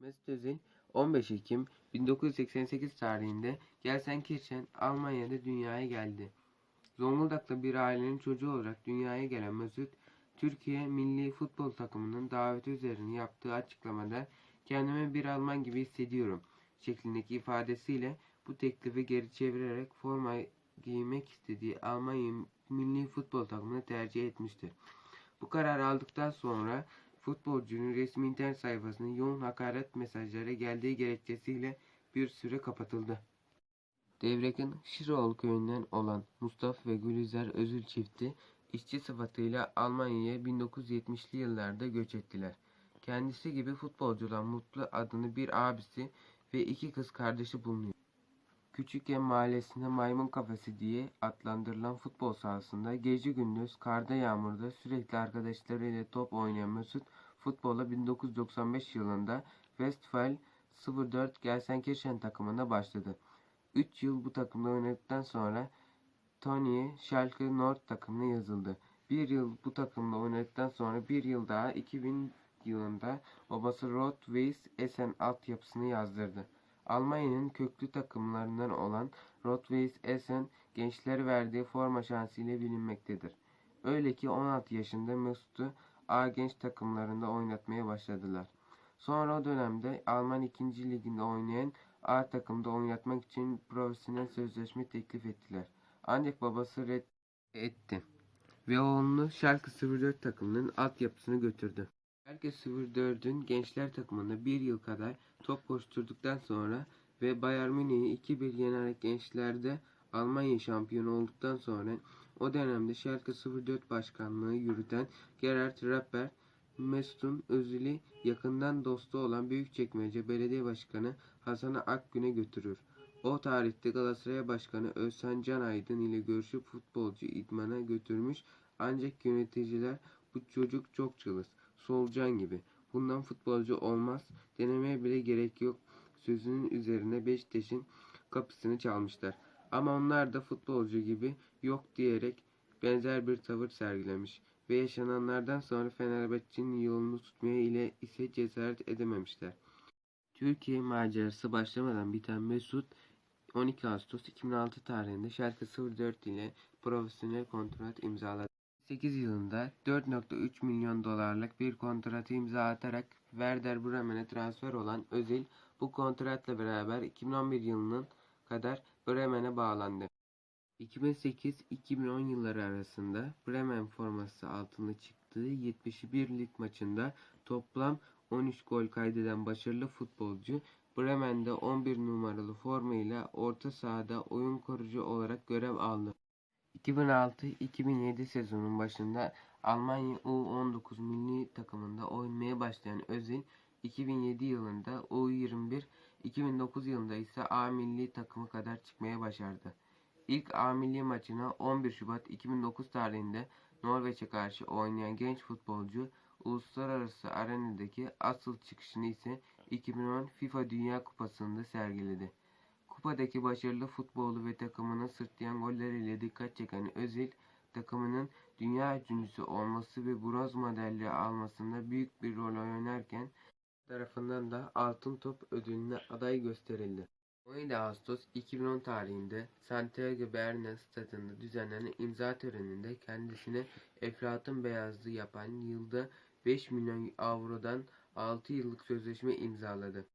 Mesut Özil 15 Ekim 1988 tarihinde Gelsenkirchen, Almanya'da dünyaya geldi. Zonguldak'ta bir ailenin çocuğu olarak dünyaya gelen Mesut, Türkiye milli futbol takımının daveti üzerine yaptığı açıklamada kendimi bir Alman gibi hissediyorum şeklindeki ifadesiyle bu teklifi geri çevirerek forma giymek istediği Almanya milli futbol takımını tercih etmiştir. Bu kararı aldıktan sonra futbolcunun resmi internet sayfasına yoğun hakaret mesajları geldiği gerekçesiyle bir süre kapatıldı. Devrek'in Şiroğlu köyünden olan Mustafa ve Gülizar Özül çifti işçi sıfatıyla Almanya'ya 1970'li yıllarda göç ettiler. Kendisi gibi futbolcudan Mutlu adını bir abisi ve iki kız kardeşi bulunuyor. Küçükken mahallesinde maymun kafesi diye adlandırılan futbol sahasında gece gündüz karda yağmurda sürekli arkadaşlarıyla top oynayan Mesut futbola 1995 yılında Westfalen 04 Gelsenkirchen takımında başladı. 3 yıl bu takımda oynadıktan sonra Tony'ye Schalke Nord takımına yazıldı. Bir yıl bu takımda oynadıktan sonra bir yıl daha 2000 yılında babası Rot-Weiss Essen altyapısını yazdırdı. Almanya'nın köklü takımlarından olan Rot-Weiss Essen gençlere verdiği forma şansı ile bilinmektedir. Öyle ki 16 yaşında Mesut'u A genç takımlarında oynatmaya başladılar. Sonra o dönemde Alman 2. liginde oynayan A takımda oynatmak için profesyonel sözleşme teklif ettiler. Ancak babası red etti ve oğlunu Schalke 04 takımının altyapısını götürdü. Schalke 04'ün gençler takımında bir yıl kadar top koşturduktan sonra ve Bayern Münih'i 2-1 yenerek gençlerde Almanya şampiyonu olduktan sonra o dönemde Schalke 04 başkanlığı yürüten Gerhard Rapper, Mesut'un Özil'i yakından dostu olan Büyükçekmece Belediye Başkanı Hasan Akgün'e götürür. O tarihte Galatasaray Başkanı Özcan Can Aydın ile görüşüp futbolcu idmana götürmüş ancak yöneticiler bu çocuk çok cılız, solucan gibi. Bundan futbolcu olmaz, denemeye bile gerek yok sözünün üzerine Beşiktaş'ın kapısını çalmışlar. Ama onlar da futbolcu gibi yok diyerek benzer bir tavır sergilemiş ve yaşananlardan sonra Fenerbahçe'nin yolunu tutmaya ile ise cesaret edememişler. Türkiye macerası başlamadan biten Mesut 12 Ağustos 2006 tarihinde Schalke 04 ile profesyonel kontrat imzaladı. 8 yılında 4.3 milyon dolarlık bir kontratı imza atarak Werder Bremen'e transfer olan Özil bu kontratla beraber 2011 yılının kadar Bremen'e bağlandı. 2008-2010 yılları arasında Bremen forması altında çıktığı 71 lig maçında toplam 13 gol kaydeden başarılı futbolcu Bremen'de 11 numaralı formayla orta sahada oyun kurucu olarak görev aldı. 2006-2007 sezonun başında Almanya U19 milli takımında oynamaya başlayan Özil 2007 yılında U21, 2009 yılında ise A milli takımı kadar çıkmaya başardı. İlk A milli maçına 11 Şubat 2009 tarihinde Norveç'e karşı oynayan genç futbolcu uluslararası arenadaki asıl çıkışını ise 2010 FIFA Dünya Kupası'nda sergiledi. Kupadaki başarılı futbolu ve takımını sırtlayan golleriyle dikkat çeken Özil, takımının dünya üçüncüsü olması ve bronz madalya almasında büyük bir rol oynarken tarafından da Altın Top ödülüne aday gösterildi. 17 Ağustos 2010 tarihinde Santiago Bernabéu stadında düzenlenen imza töreninde kendisine Eflatun Beyazlı yapan yılda 5 milyon avrodan 6 yıllık sözleşme imzaladı.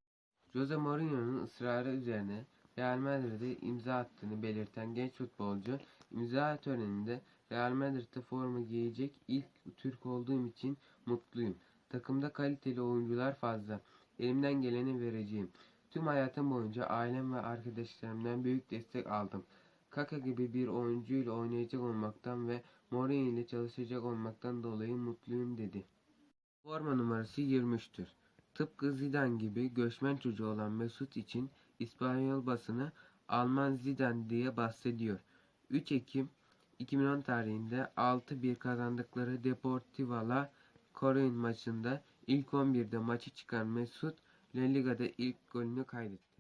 Jose Mourinho'nun ısrarı üzerine Real Madrid'e imza attığını belirten genç futbolcu imza töreninde Real Madrid'de forma giyecek ilk Türk olduğum için mutluyum. Takımda kaliteli oyuncular fazla. Elimden geleni vereceğim. Tüm hayatım boyunca ailem ve arkadaşlarımdan büyük destek aldım. Kaka gibi bir oyuncuyla oynayacak olmaktan ve Mourinho ile çalışacak olmaktan dolayı mutluyum dedi. Forma numarası 23'tür. Tıpkı Zidane gibi göçmen çocuğu olan Mesut için İspanyol basını Alman Zidane diye bahsediyor. 3 Ekim 2010 tarihinde 6-1 kazandıkları Deportivo La Coruña maçında ilk 11'de maçı çıkan Mesut La Liga'da ilk golünü kaydetti.